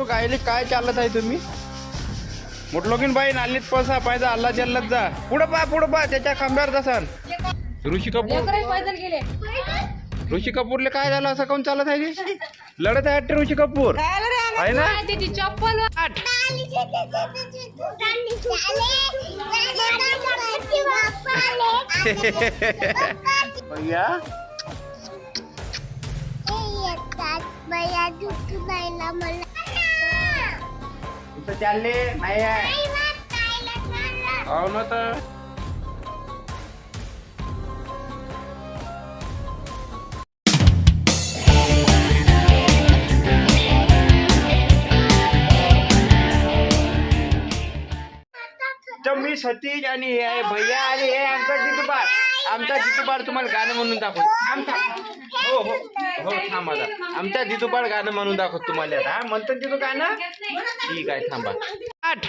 तो गायले काय चालत आहे तुम्ही? मुठलोकीन बाई नालीत पळसा पाहिजे अल्ला जल्लत जा. पुढं पा पुढं पा त्याच्या खांब्यावर जसान. ऋषी कपूर लेकरं पैदल गेले. ऋषी कपूरले काय झालं? असं कोण चालत आहे ते? लढत आहे वाटते ऋषी कपूर. आहे ना? त्याची चप्पल? आठ. भैया? नाही मला. इथं चालले नाही आहे हो ना तर. तर मी सतीश आणि हे आहे भैया आणि हे आमचा जितूबार आमचा जितूबार तुम्हाला गाणं म्हणून दाखव थांब थांब. हो हो. हो थांब आता. आमचा जितूबार गाणं म्हणून दाखव तुम्हाला हा म्हणतो तिथं गाणं? ठीक आहे थांबा. आठ.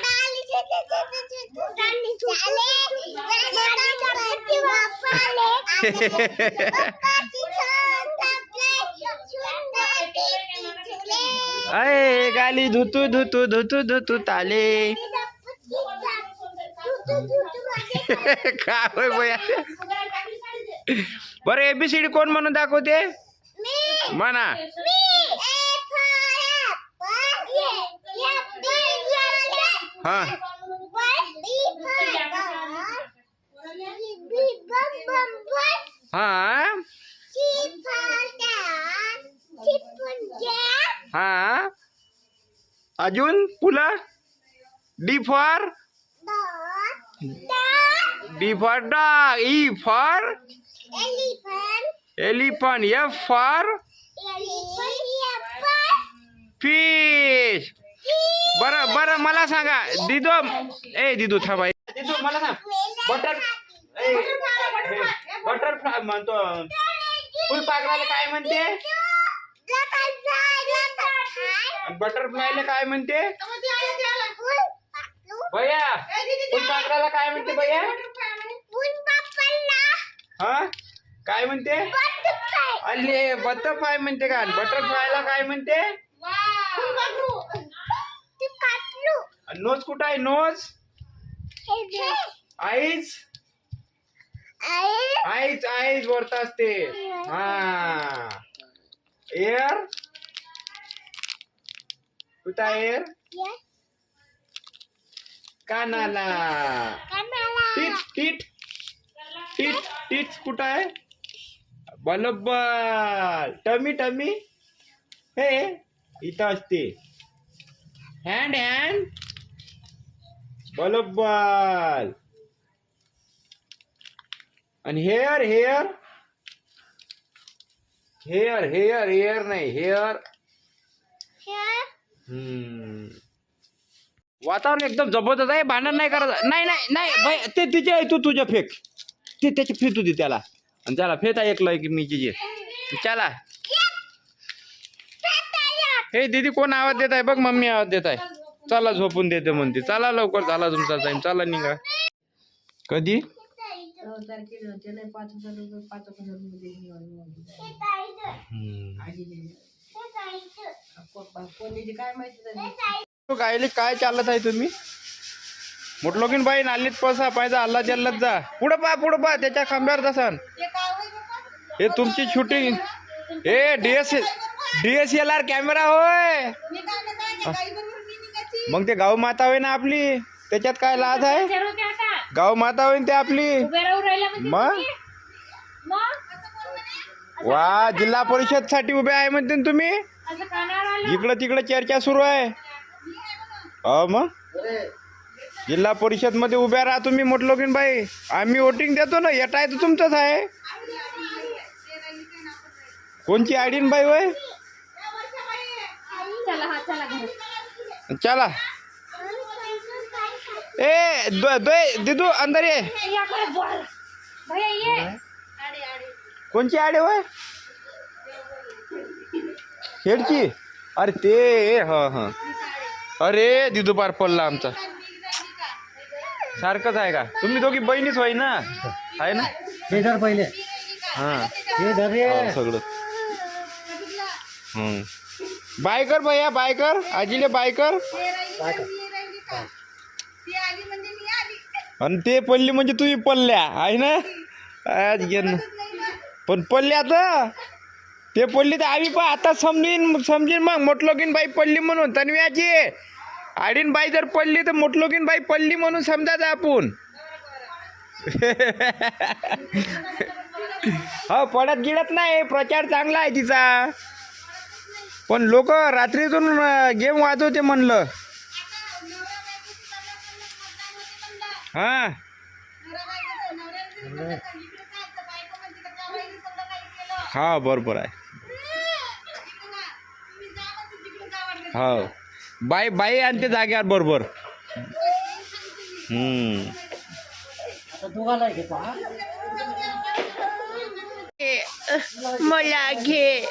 गाली धुतू धुतू धुतू धुतू ताले. काय होय बरं एबीसीडी कोण म्हणून दाखवते? म्हणा. हा. हा. हा. अजून पुला? D for D for dog E for elephant F for fish बर बर मला सांगा. दिदो ए दिदू थांबा. दिदू मला सांग. बटर बटरफ्लाय म्हणतो. फुलपाखराला काय म्हणते? बटरफ्लायला काय म्हणते? भैया फुलपाखराला काय म्हणते भैया? हा? काय म्हणते? अल्ले बटरफ्लाय म्हणते का? बटरफ्लायला काय म्हणते? नोज कुठं आहे? नोज? आईज? आईज आईज वरत असते. हा. एअर? कुठं एअर? कानाला. टीट टीट टीट कुठं आहे? बरोबर टमी टमी. हे इथं असते. हँड हँड बरोबर आणि hair hair. Hair hair hair नाही हेअर. हम्म. वातावरण एकदम जबरदस्त आहे. भांडण नाही करायचं नाही नाही नाही ते तिचे आहे तू तुझ्या फेक. ते त्याची फेकू दे त्याला. आणि त्याला फेता एकलं की मी तिचे. चला. हे दीदी कोण आवाज देत आहे? बघ मम्मी आवाज देत आहे. चला झोपून देते म्हणते. चला लवकर झाला तुमचा टाइम चला निघा. कधी? काय माहिती तो गायले काय चालत आहे तुम्ही? मुठलोकीन बाई नालीत पसा पाहिजा अल्ला जल्लत जा. पुढं पा पुढं पा त्याच्या खांब्यावर जसान हे तुमची शूटिंग हे डीएस एल आर कॅमेरा होय. मग ते गाव माता होय ना आपली. त्याच्यात काय लाज आहे? गाव माता होईन ते आपली. मग? वा जिल्हा परिषदसाठी उभे आहे म्हणते ना तुम्ही. इकडं तिकडं चर्चा सुरू आहे. हो मग? जिल्हा परिषदमध्ये उभ्या राहा तुम्ही मोठलोकीन बाई आम्ही वोटिंग देतो ना येत आहे तर तुमचंच आहे. कोणची आयडीन बाई वय? चला ए दिदू अंदर ये. कोणची आडे वय? खेडची अरे ते हा हा. अरे दिदू पार पडला आमचा. सारखंच आहे का? तुम्ही दोघी बहिणीच होई ना? आहे ना? हे धर पहिले. हा. हे धर रे. हा, सगळं. हम्म. बाय कर भैया बाय कर. आजीले बाय कर. आणि ते पल्ली म्हणजे तुम्ही पल्ल्या आहे ना? आज गेन पण पल्ल्यात ते पल्ली तर आम्ही पण आता समजीन समजीन मग. मोठलोकीन बाई पल्ली म्हणून. तन्व्याची आडीन बाई जर पडली तर मोठलोकीन बाई पडली म्हणून समजायचं आपण. हो पडत गिळत नाही. प्रचार चांगला आहे तिचा. पण लोक रात्रीतून गेम वाजवते म्हणलं. हा. हा बरोबर आहे. हो. बाई बाई आणते जाग्यावर बरोबर. हम्म. मला घे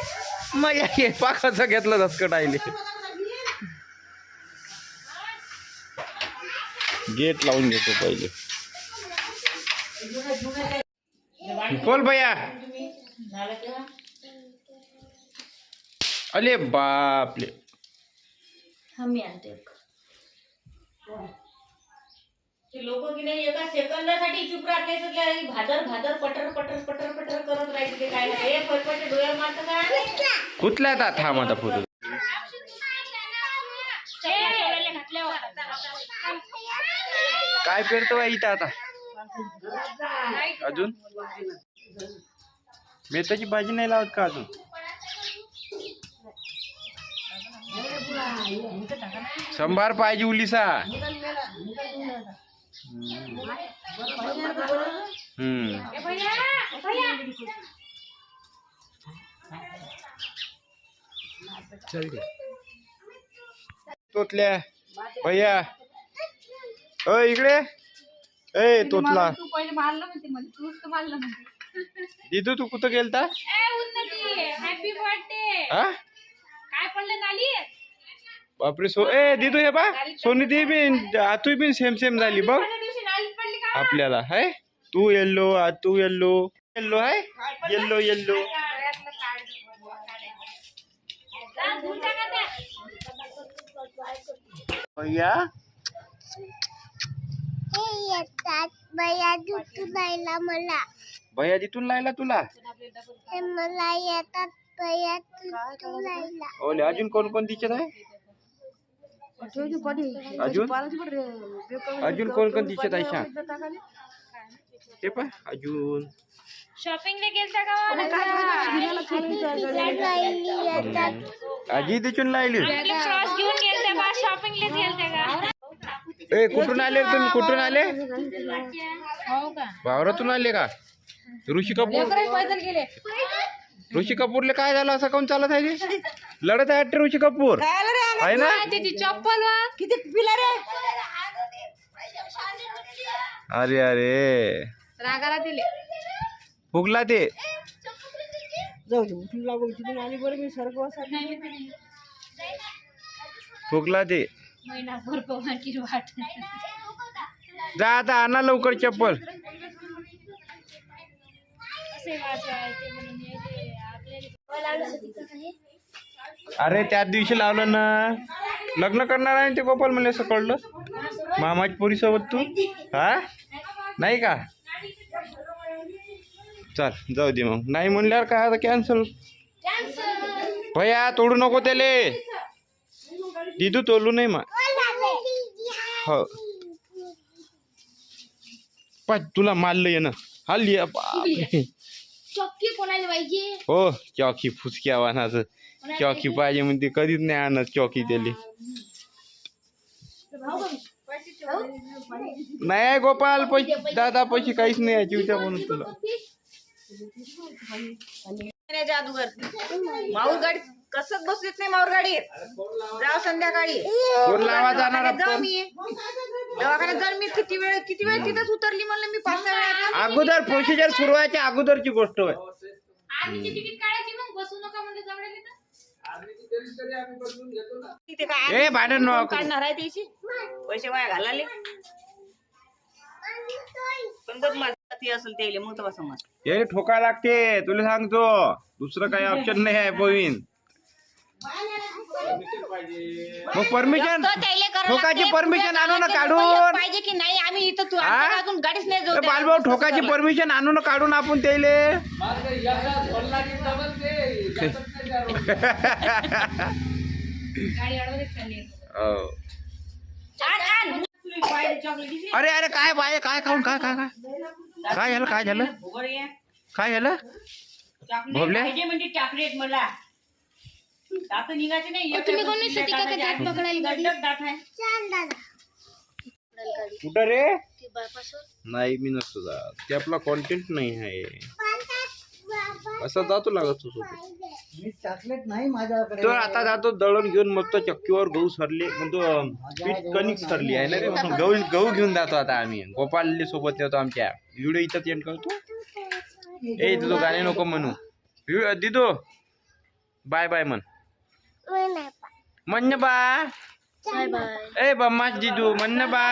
मला घे. पाकाचं घेतलं दसकट आईले गेट लावून घेतो पहिले. बोल भैया. अले बापले. आम्ही आणते ते लोक की नाही एका सेकंदासाठी चुप राहते सगळ्या भादर भादर पटर पटर पटर पटर करत राहायचे ते काय नाही. हे फटफटे डोळ्या मारतं काय कुठला आता थांब आता फोटो काय पेरतो आहे इथं आता? अजून? मेथाची भाजी नाही लावत का अजून? संभार पाहिजे उलिसा. तोतल्या. भैया. अ इकडे. ए तोतला. तू पहिले मारलं म्हणते मला तूच तर मारलं म्हणते. दिदू तू कुठं गेलता? हॅपी बर्थडे हा? काय पडलं नाली? बापरे सो ए दिदू हे बा सोनी दी बिन तू बिन सेम सेम झाली बघ. दिवशी नाली पडली का आपल्याला हाय तू येल्लो तू येल्लो येल्लो हाय येल्लो येल्लो गळ्यातलं काढ. जा, धुवून टाका ते. भैया? हे येतात बया दुखून राहिला मला भैया तिथून लायला तुला? हे मला येतात बया दुखून राहिला ओले अजून कोण कोण तिच्यात आहे? अजून अजून कोण कोण आहे सांग ते पण अजून शॉपिंगला गेलता का राहिली येतात आजी तिथून लायली क्रॉस घेऊन गेलते बा शॉपिंगलाच गेलते का ए कुठून आले रे तुम्ही कुठून आले हो आले का ऋषी कपूर पैदल गेले ऋषी कपूरले काय झालं? असं काऊन चालत आहे ते? लढत आहे वाटते ऋषी कपूर. आहे? ना? त्याची चप्पल वा? अरे अरे. रागाला दिले. फुगला ते. फुगला ते. महिनाभर पवाची वाट. जा आता आणा लवकर चप्पल. असे म्हणून. अरे त्याच दिवशी लावलं ना. लग्न करणार आहे ते गोपाल मला असं कळलं मामाची पोरी सोबत तू. हा? नाही का? चल जाऊ दे मग. नाही म्हणल्यावर काय आता कॅन्सल भैया तोडू नको त्याले. दिदू तोडू नाही मग हो. पाच तुला मारलं ये ना हल्ली चक्की कोणाला पाहिजे हो चॉकी फुसक्या वाहनाचं चॉकी पाहिजे म्हणते कधीच नाही आणत चॉकी त्याले नाही गोपाल पैसे दादा पैसे काहीच नाही आहे जीवच्या म्हणून तुला जादूगर माऊर गाडी कसं बसलीत नाही माऊर गाडीत जाव संध्याकाळी लावा जाणार दवाखान्यात जाऊ आपण? मी. दवाखान्यात जाऊन मी किती वेळ किती वेळ तिथंच उतरली म्हणलं मी पाच सहा वेळा. अगोदर प्रोसिजर सुरू व्हायच्या अगोदरची गोष्ट आहे आधीची तिकीट काढायची मग बसू नका म्हणजे जवळ तिथे काय ए भांडण नको. काढणार आहे त्याची? पैसे वाया घालाले पण बघ माझं ती असेल ते मग तेव्हा समज हे ठोका लागते. तुला सांगतो. दुसरं काही ऑप्शन नाही आहे पोवीन मग परमिशन करावं ठोकाची. परमिशन आणू ना काढून. पाहिजे की नाही? आम्ही इथं तू हा? अजून गाडीच नाही जाऊ. बालभाऊ ठोकाची परमिशन आणू ना काढून आपण त्याले. हो. अरे अरे काय बाय काय खाऊन काय काय काय? काय झालं काय झालं. काय झालं? पाहिजे म्हणजे चॉकलेट मला. दात निघायचे नाही. तुम्ही कोणी दात. पकडायला गाडी? दात आहे. कुठं रे? नाही मी नसतो जात. ते आपला कॉन्टेंट नाही आहे. असा जातो लागत तो सोबत. मी चॉकलेट नाही माझ्याकडे. तर आता जातो दळण घेऊन मस्त चक्कीवर गहू सरले म्हणतो पीठ कणिक सरली आहे ना रे? गहू गहू घेऊन जातो आता आम्ही. गोपाल सोबत येतो आमच्या. व्हिडिओ इथं एंड करतो. ए तुझं गाणे नको म्हणू. दिदो बाय बाय म्हण. म्हण ना बा बाय बाय ए बम्मा जिजू म्हण ना बा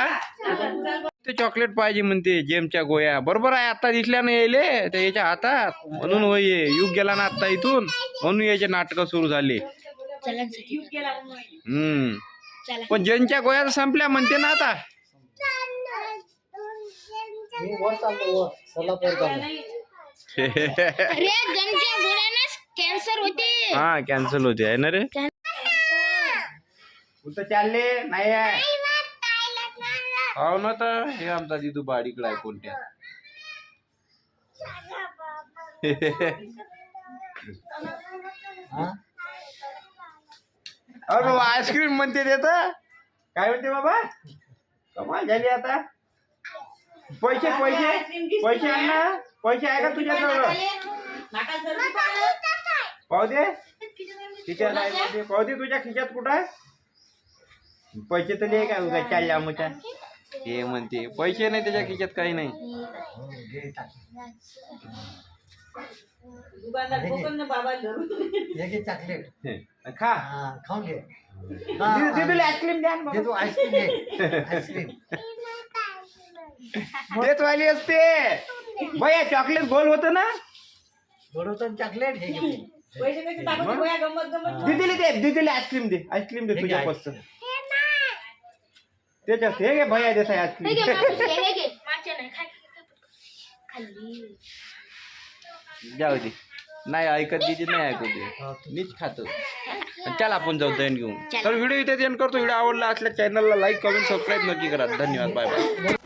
ते चॉकलेट पाहिजे म्हणते जेमच्या गोया बरोबर आहे आता दिसल्या ना यायले ते याच्या हातात. म्हणून होय हे. युग गेला ना आता इथून. म्हणून याचे नाटक सुरू झाले. जीव गेला म्हणून. हम्म. पण ज्यांच्या गोया तर संपल्या म्हणते ना आता. वर वर. सोलापूर कॅन्सर होते. हा कॅन्सल होते आहे ना रे? कुठं चालले? नाही आहे. हो ना तर हे आमचा दिदू बाडीकडे आहे कोणत्या? हा? अरे बाबा आईस्क्रीम म्हणते ते तर. काय म्हणते बाबा? कमाल झाली आता. पैसे पैसे पैसे आण ना. पैसे आहे का तुझ्याजवळ? नाका सरकी पाहिलं. पाहू दे खिशात आहे पाहू दे. पाहू दे तुझ्या खिशात कुठं आहे? पैसे तर लिहि काय उगा चालल्या मुच्या हे म्हणते पैसे नाही त्याच्या खिशात काही नाही. हो, घे टाक. दुकानदार कोकण ना बाबा धरून हे घे चॉकलेट हे, खा. हा खाऊन घे दि- दिदूला आईस्क्रीम द्या ना घे तू बाबा. आईस्क्रीम घे आईस्क्रीम. तेच वाली असते. भैया चॉकलेट गोल होतं ना? थोडं चॉकलेट हे घे पैसे पैसे टाकून गोया गंमत गंमत दिदीला दे दिदीला आईस्क्रीम दे आईस्क्रीम दे तुझ्या पस्त त्याच्यात हे घे भैया देत आहे आईस्क्रीम. जाऊ दे. नाही ऐकत दिदी नाही ऐकत दे मीच खातो. चल. आपण जाऊ दण घेऊन. तर व्हिडिओ इथे एंड करतो. व्हिडिओ आवडला असल्या चॅनलला लाईक कमेंट सबस्क्राईब नक्की करा. धन्यवाद. Bye bye